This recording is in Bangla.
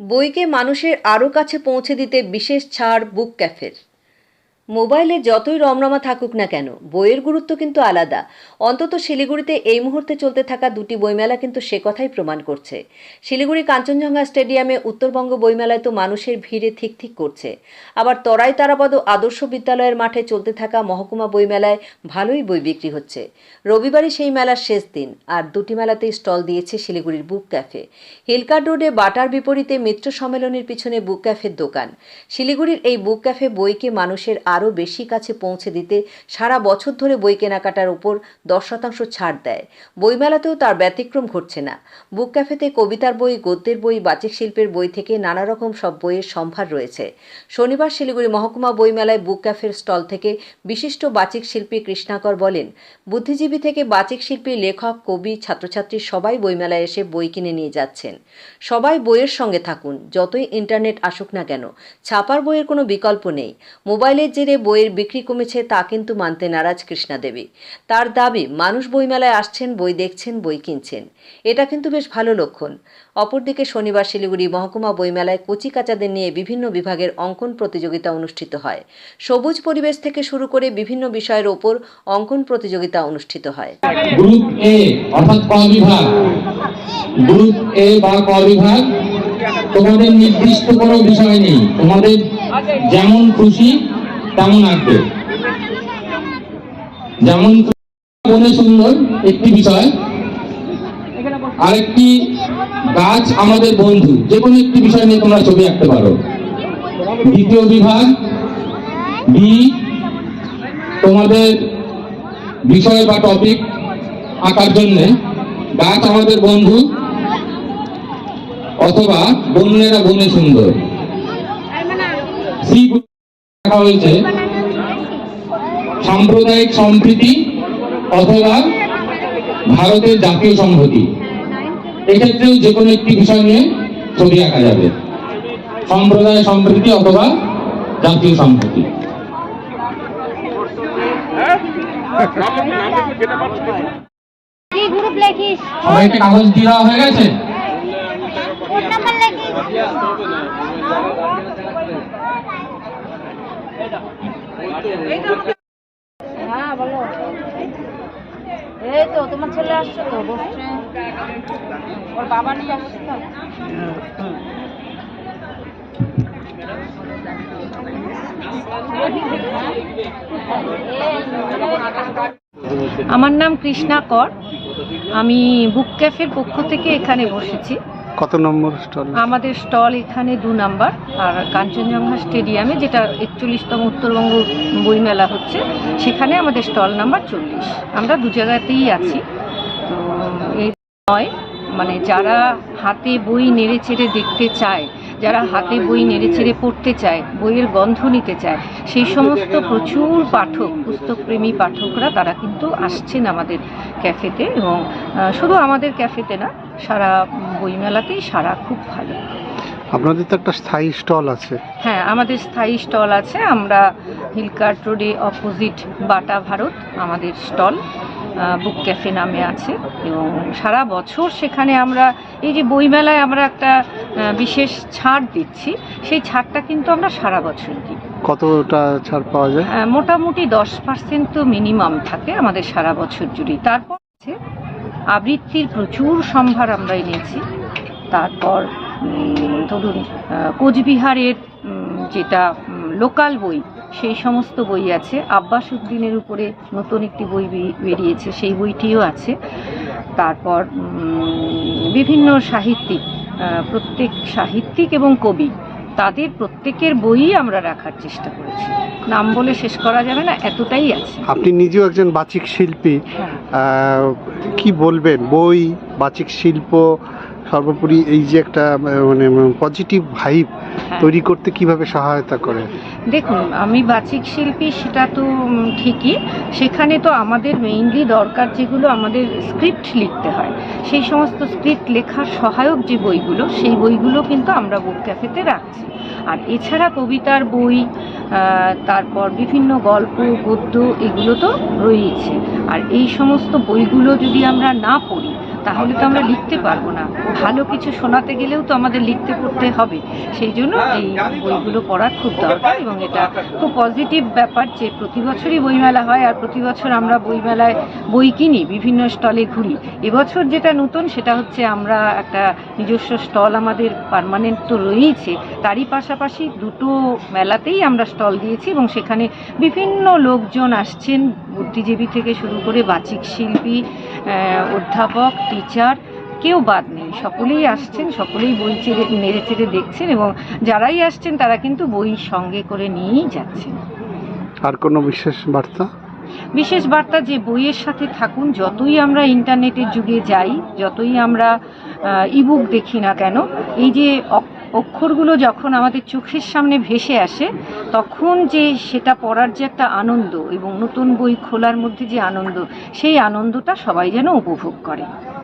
বইকে মানুষের আরও কাছে পৌঁছে দিতে বিশেষ ছাড় বুক ক্যাফের। মোবাইলে যতই রমরমা থাকুক না কেন, বইয়ের গুরুত্ব কিন্তু আলাদা। অন্তত শিলিগুড়িতে এই মুহূর্তে চলতে থাকা দুটি বইমেলা কিন্তু সে কথাই প্রমাণ করছে। শিলিগুড়ি কাঞ্চনজঙ্ঘা স্টেডিয়ামে উত্তরবঙ্গ বইমেলায় তো মানুষের ভিড়ে ঠিক ঠিক করছে। আবার তরাই তারাপদ আদর্শ বিদ্যালয়ের মাঠে চলতে থাকা মহকুমা বইমেলায় ভালোই বই বিক্রি হচ্ছে। রবিবারই সেই মেলার শেষ দিন, আর দুটি মেলাতেই স্টল দিয়েছে শিলিগুড়ির বুক ক্যাফে। হিলকার রোডে বাটার বিপরীতে মিত্র সম্মেলনের পিছনে বুক ক্যাফের দোকান। শিলিগুড়ির এই বুক ক্যাফে বইকে মানুষের আরও বেশি কাছে পৌঁছে দিতে সারা বছর ধরে বই কেনাকাটার উপর দশ শতাংশ ছাড় দেয়। বইমেলাতেও তার ব্যতিক্রম ঘটছে না। বুক ক্যাফেতে কবিতার বই, গদ্যের বই, বাচিক শিল্পের বই থেকে নানা রকম সব বইয়ের সম্ভার রয়েছে। শনিবার শিলিগুড়ি মহকুমা বইমেলায় বুক ক্যাফের স্টল থেকে বিশিষ্ট বাচিক শিল্পী কৃষ্ণাকর বলেন, বুদ্ধিজীবী থেকে বাচিক শিল্পী, লেখক, কবি, ছাত্রছাত্রী সবাই বইমেলায় এসে বই কিনে নিয়ে যাচ্ছেন। সবাই বইয়ের সঙ্গে থাকুন। যতই ইন্টারনেট আসুক না কেন, ছাপার বইয়ের কোনো বিকল্প নেই। মোবাইলের জেরে বইয়ের বিক্রি কমেছে তা কিন্তু মানতে নারাজ কৃষ্ণা দেবী। তার দাবি, মানুষ বইমেলায় আসছেন, বই দেখছেন, বই কিনছেন। এটা কিন্তু বেশ ভালো লক্ষণ। অপরদিকে শনিবার শিলিগুড়ি মহকুমা বইমেলায় কচি কাচাদের নিয়ে বিভিন্ন বিভাগের অঙ্কন প্রতিযোগিতা অনুষ্ঠিত হয়। সবুজ পরিবেশ থেকে শুরু করে বিভিন্ন বিষয়ের ওপর অঙ্কন প্রতিযোগিতা অনুষ্ঠিত হয়। গ্রুপ এ অর্থাৎ গ্রুপ এ বা ক বিভাগ, তোমাদের নির্দিষ্ট কোনো বিষয় নেই। তোমাদের যেমন খুশি তেমন আঁকবে যেমন মনে সুন্দর একটি বিষয়। আরেকটি গাছ আমাদের বন্ধু, যে কোনো একটি বিষয় নিয়ে তোমরা ছবি আঁকতে পারো। দ্বিতীয় বিভাগ, বি, তোমাদের বিষয় বা টপিক আঁকার জন্যে। গাছ আমাদের বন্ধু, অথবা বন্যেরা বনে সুন্দর। সি হয়েছে সাম্প্রদায়িক সম্প্রীতি অথবা ভারতের জাতীয় সংহতি। এক্ষেত্রেও যে কোনো একটি বিষয় নিয়ে ছবি আঁকা যাবে। সম্প্রদায় সম্প্রীতি অথবা জাতীয় সংহতি সবাইকে কাগজ দেওয়া হয়ে গেছে কোন নাম্বার লেখিস এই তো তোমার ছেলে তো বসছে ওর বাবা নিয়ে আসছে তো আমার নাম কৃষ্ণা কর। আমি বুক ক্যাফের পক্ষ থেকে এখানে বসেছি। কত নম্বর স্টল? আমাদের স্টল এখানে দু নাম্বার, আর কাঞ্চনজঙ্ঘা স্টেডিয়ামে যেটা একচল্লিশতম উত্তরবঙ্গ বইমেলা হচ্ছে, সেখানে আমাদের স্টল নাম্বার চল্লিশ। আমরা দু জায়গাতেই আছি। তো এই নয় মানে যারা হাতে বই নেড়ে চেড়ে দেখতে চায়, যারা হাতে বই নেড়ে চেড়ে পড়তে চায়, বইয়ের গন্ধ নিতে চায়, সেই সমস্ত প্রচুর পাঠক, পুস্তকপ্রেমী পাঠকরা তারা কিন্তু আসছেন আমাদের ক্যাফেতে এবং শুধু আমাদের ক্যাফেতে না, সারা বইমেলাতেই সারা খুব ভালো। আপনাদের তো একটা স্থায়ী স্টল আছে। হ্যাঁ আমাদের স্থায়ী স্টল আছে আমরা হিলকার্ট রোডে অপোজিট বাটা ভারত আমাদের স্টল বুক ক্যাফে নামে আছে। এবং সারা বছর সেখানে আমরা এই যে বইমেলায় আমরা একটা বিশেষ ছাড় দিচ্ছি সেই ছাড়টা কিন্তু আমরা সারা বছর দিই। কতটা ছাড় পাওয়া যায়? মোটামুটি দশ পার্সেন্ট তো মিনিমাম থাকে আমাদের সারা বছর জুড়েই। তারপর আছে আবৃত্তির প্রচুর সম্ভার আমরা এনেছি। তারপর ধরুন কোচবিহারের যেটা লোকাল বই, সেই সমস্ত বই আছে। আব্বাস উদ্দিনের উপরে নতুন একটি বই বেরিয়েছে, সেই বইটিও আছে। তারপর বিভিন্ন সাহিত্যিক প্রত্যেক সাহিত্যিক এবং কবি তাদের প্রত্যেকের বইই আমরা রাখার চেষ্টা করেছি। নাম বলে শেষ করা যাবে না এতটাই আছে। আপনি নিজেও একজন বাচিক শিল্পী। হ্যাঁ। কি বলবেন? বই বাচিক শিল্প সর্বোপরি এই যে একটা মানে পজিটিভ ভাইব হ্যাঁ। তৈরি করতে কীভাবে সহায়তা করে? দেখুন আমি বাচিক শিল্পী সেটা তো ঠিকই। সেখানে তো আমাদের মেইনলি দরকার যেগুলো আমাদের স্ক্রিপ্ট লিখতে হয়। সেই সমস্ত স্ক্রিপ্ট লেখার সহায়ক যে বইগুলো সেই বইগুলো কিন্তু আমরা বুক ক্যাফেতে রাখছি। আর এছাড়া কবিতার বই তারপর বিভিন্ন গল্প গদ্য এগুলো তো রয়েছে আর এই সমস্ত বইগুলো যদি আমরা না পড়ি তাহলে তো আমরা লিখতে পারব না। ভালো কিছু শোনাতে গেলেও তো আমাদের লিখতে পড়তে হবে। সেই জন্য এই বইগুলো পড়া খুব দরকার এবং এটা খুব পজিটিভ ব্যাপার যে প্রতি বছরই বইমেলা হয় আর প্রতি বছর আমরা বইমেলায় বই কিনি, বিভিন্ন স্টলে ঘুরি। এবছর যেটা নতুন সেটা হচ্ছে আমরা একটা নিজস্ব স্টল আমাদের পার্মানেন্ট তো রয়েইছে। তারই পাশাপাশি দুটো মেলাতেই আমরা স্টল দিয়েছি এবং সেখানে বিভিন্ন লোকজন আসছেন বুদ্ধিজীবী থেকে শুরু করে বাচিক শিল্পী অধ্যাপক টিচার কেউ বাদ নেই। সকলেই আসছেন সকলেই বই চেড়ে নেড়ে চেড়ে দেখছেন এবং যারাই আসছেন তারা কিন্তু বই সঙ্গে করে নিয়েই যাচ্ছেন। আর কোনো বিশেষ বার্তা? বিশেষ বার্তা যে বইয়ের সাথে থাকুন যতই আমরা ইন্টারনেটের যুগে যাই যতই আমরা ইবুক দেখি না কেন এই যে অক্ষরগুলো যখন আমাদের চোখের সামনে ভেসে আসে, তখন যে সেটা পড়ার যে একটা আনন্দ এবং নতুন বই খোলার মধ্যে যে আনন্দ, সেই আনন্দটা সবাই যেন উপভোগ করে।